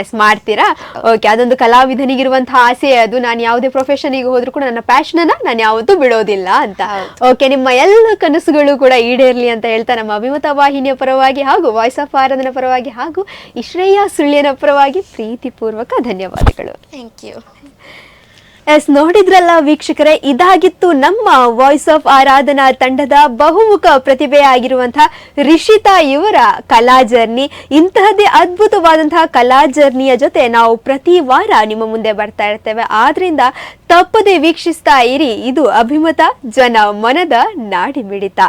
ಎಸ್ ಮಾಡ್ತೀರಾ? ಓಕೆ ಅದೊಂದು ಕಲಾವಿದನಿಗಿರುವಂತಹ ಆಸೆ ಅದು. ನಾನು ಯಾವುದೇ ಪ್ರೊಫೆಷನಿಗೆ ಹೋದ್ರು ಕೂಡ ನನ್ನ ಪ್ಯಾಷನ್ ಅನ್ನ ನಾನು ಯಾವತ್ತೂ ಬಿಡೋದಿಲ್ಲ ಅಂತ. ಓಕೆ ನಿಮ್ಮ ಎಲ್ಲ ಕನಸುಗಳು ಕೂಡ ಈಡೇರ್ಲಿ ಅಂತ ಹೇಳ್ತಾ ನಮ್ಮ ಅಭಿಮತ ವಾಹಿನಿಯ ಪರವಾಗಿ ಹಾಗೂ ವಾಯ್ಸ್ ಆಫ್ ಆರಾಧನ ಪರವಾಗಿ ಹಾಗೂ ಇಶ್ರೇಯ ಸುಳ್ಳಿಯನ ಸುಳ್ಯನ ಪರವಾಗಿ ಪ್ರೀತಿಪೂರ್ವಕ ಧನ್ಯವಾದಗಳು. ಥ್ಯಾಂಕ್ ಯು ಎಸ್, ನೋಡಿದ್ರಲ್ಲ ವೀಕ್ಷಕರೇ, ಇದಾಗಿತ್ತು ನಮ್ಮ ವಾಯ್ಸ್ ಆಫ್ ಆರಾಧನಾ ತಂಡದ ಬಹುಮುಖ ಪ್ರತಿಭೆ ಆಗಿರುವಂತಹ ರಿಷಿತಾ ಇವರ ಕಲಾ ಜರ್ನಿ. ಇಂತಹದ್ದೇ ಅದ್ಭುತವಾದಂತಹ ಕಲಾ ಜರ್ನಿಯ ಜೊತೆ ನಾವು ಪ್ರತಿ ವಾರ ನಿಮ್ಮ ಮುಂದೆ ಬರ್ತಾ ಇರ್ತೇವೆ. ಆದ್ರಿಂದ ತಪ್ಪದೆ ವೀಕ್ಷಿಸ್ತಾ ಇರಿ. ಇದು ಅಭಿಮತ, ಜನ ಮನದ ನಾಡಿ ಮಿಡಿತ